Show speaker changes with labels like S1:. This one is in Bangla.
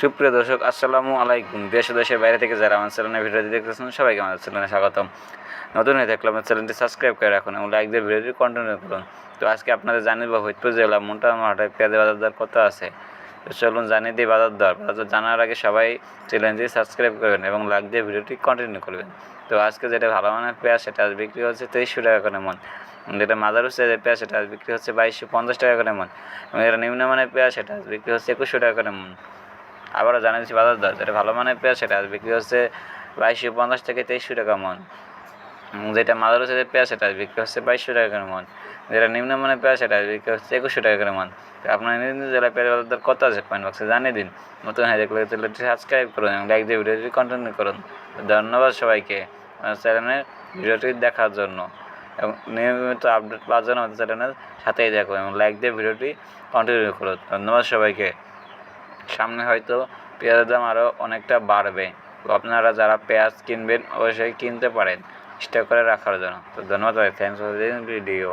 S1: সুপ্রিয় দর্শক, আসসালামু আলাইকুম। দেশ দেশের বাইরে থেকে যারা আমার চ্যানেলের ভিডিওটি দেখতেছেন সবাইকে আমাদের চ্যানেলে স্বাগতম। নতুন হয়ে থাকলে আমার চ্যানেলটি সাবস্ক্রাইব করে রাখুন এবং লাইক দিয়ে ভিডিওটি কন্টিনিউ করুন। তো আজকে আপনাদের জানিয়ে দেবো হইতপুর জেলা মোটামুটি পেঁয়াজের বাজার দর কত আছে? তো চলুন জানিয়ে দিই বাজার দর। বাজার জানার আগে সবাই চ্যানেলটি সাবস্ক্রাইব করবেন এবং লাইক দিয়ে ভিডিওটি কন্টিনিউ করবেন। তো আজকে যেটা ভালো মানের পেঁয়াজ, সেটা আজ বিক্রি হচ্ছে তেইশশো টাকা করে মন। যেটা মাদার সাইজের পেঁয়াজ, সেটা আজ বিক্রি হচ্ছে বাইশশো পঞ্চাশ টাকা করে মন। এবং যেটা নিম্নমানের পেঁয়াজ, সেটা আজ বিক্রি হচ্ছে একুশশো টাকা করে মন। আবারও জানিয়ে দিচ্ছি বাজার দর। যেটা ভালো মানের পেঁয়াজ সেটা আজ বিক্রি হচ্ছে বাইশশো পঞ্চাশ থেকে তেইশশো টাকা মন। যেটা মাদার সাইজের পেঁয়াজ সেটা বিক্রি হচ্ছে বাইশশো টাকা করে মন। যেটা নিম্নমানের পেঁয়াজ সেটা বিক্রি হচ্ছে একুশশো টাকা করে মন। আপনার নিজ জেলায় পেঁয়াজ দর কত আছে? কমেন্ট বক্সে জানিয়ে দিন। নতুন হয়ে দেখলে সাবস্ক্রাইব করুন এবং লাইক দিয়ে ভিডিওটি কন্টিনিউ করুন। ধন্যবাদ সবাইকে চ্যানেলের ভিডিওটি দেখার জন্য। এবং নিয়মিত আপডেট পাওয়ার জন্য আমাদের চ্যানেলের সাথেই দেখো এবং লাইক দিয়ে ভিডিওটি কন্টিনিউ করুন। ধন্যবাদ সবাইকে। সামনে হয়তো পেঁয়াজের দাম আরও অনেকটা বাড়বে। তো আপনারা যারা পেঁয়াজ কিনবেন, অবশ্যই কিনতে পারেন। স্টক করে রাখার জন্য। তো ধন্যবাদ থ্যাংকস ফর ভিডিও